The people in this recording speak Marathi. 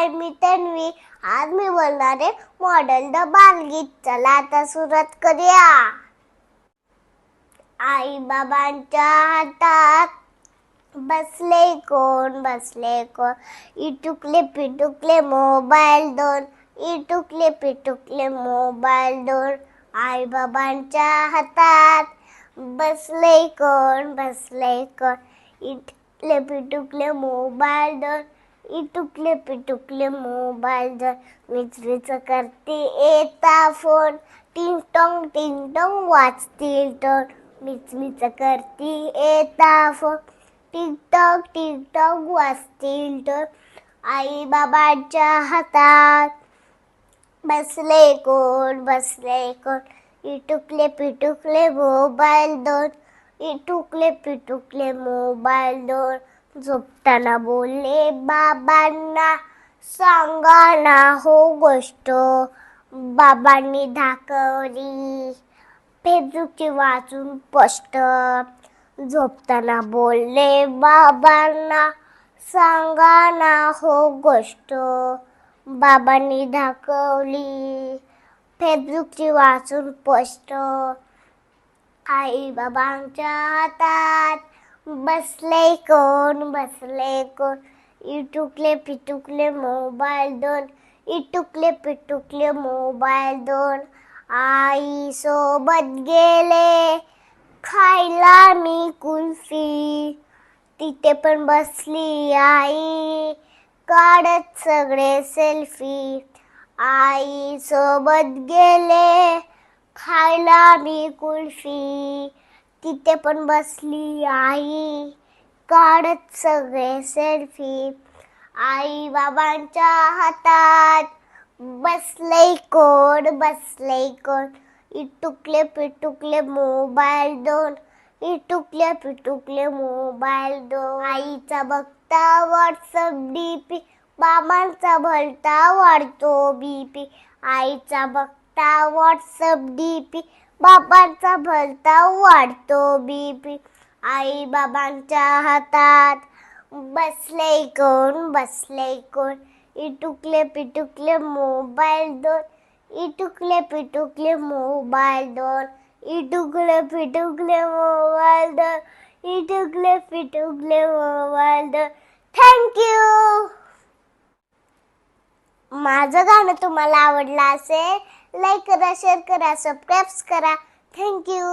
तन्वी? आज मी बोलणार आहे मॉडेल द बालगीत. चला आता सुरुवात करूया. आई बाबांच्या हातात बसले कोण? बसले कोण? इटुकले पिटुकले मोबाईल दोन. इटुकले पिटुकले मोबाईल दोन. आई बाबांच्या हातात बसले कोण? बसले कोण? इटुकले पिटुकले मोबाईल दोन. इटुकले पिटुकले मोबाईल दोन मित्रीच करते. येता फोन. टिंग टोंग टिंग टोंग वाजतील टोन मिचमिच करती. येता फोन. टिकटॉक टिकटॉक वाचतील तर आई बाबांच्या हातात. बसले कोण बसले कोण? इटुकले पिटुकले मोबाईल दोन. इटुकले पिटुकले मोबाईल दोन. झोपताना बोलले बाबांना सांगा ना हो गोष्ट. बाबांनी दाखवली फेसबुकची वाचून स्पष्ट झोपताना बोलले बाबांना सांगा ना हो गोष्ट. बाबांनी दाखवली फेसबुकची वाचून स्पष्ट आई बाबांच्या हातात. बसले कोण बसले कोण? इटुकले पिटुकले मोबाईल दोन. इटुकले पिटुकले मोबाईल दोन. आई सोबत गेले. खायला मी कुल्फी. तिथे पण बसली आई. काढत सगळे सेल्फी. आई सोबत गेले. खायला मी कुल्फी. तिथे पण बसली आई. काढत सगळे सेल्फी आई बाबांच्या हातात. बसले कोण? बसले कोण? इटुकले पिटुकले मोबाईल दोन. इटुकले पिटुकले मोबाईल दोन. आईचा बघता व्हॉट्सअप डीपी बाबांचा भलता वाढतो बीपी आईचा बघता व्हॉट्सअप डीपी बाबांचा भलता वाढतो बीपी. आई बाबांच्या हातात बसले कोण बसले कोण? इटुकले पिटुकले मोबाईल दोन. इटुकले पिटुकले मोबाईल दोन. इटुकले पिटुकले मोबाईल दोन. इटुकले पिटुकले मोबाईल दोन. थँक्यू माझं गाणं तुम्हाला आवडलं असेल लाईक करा शेअर करा सबस्क्राईब करा. थँक्यू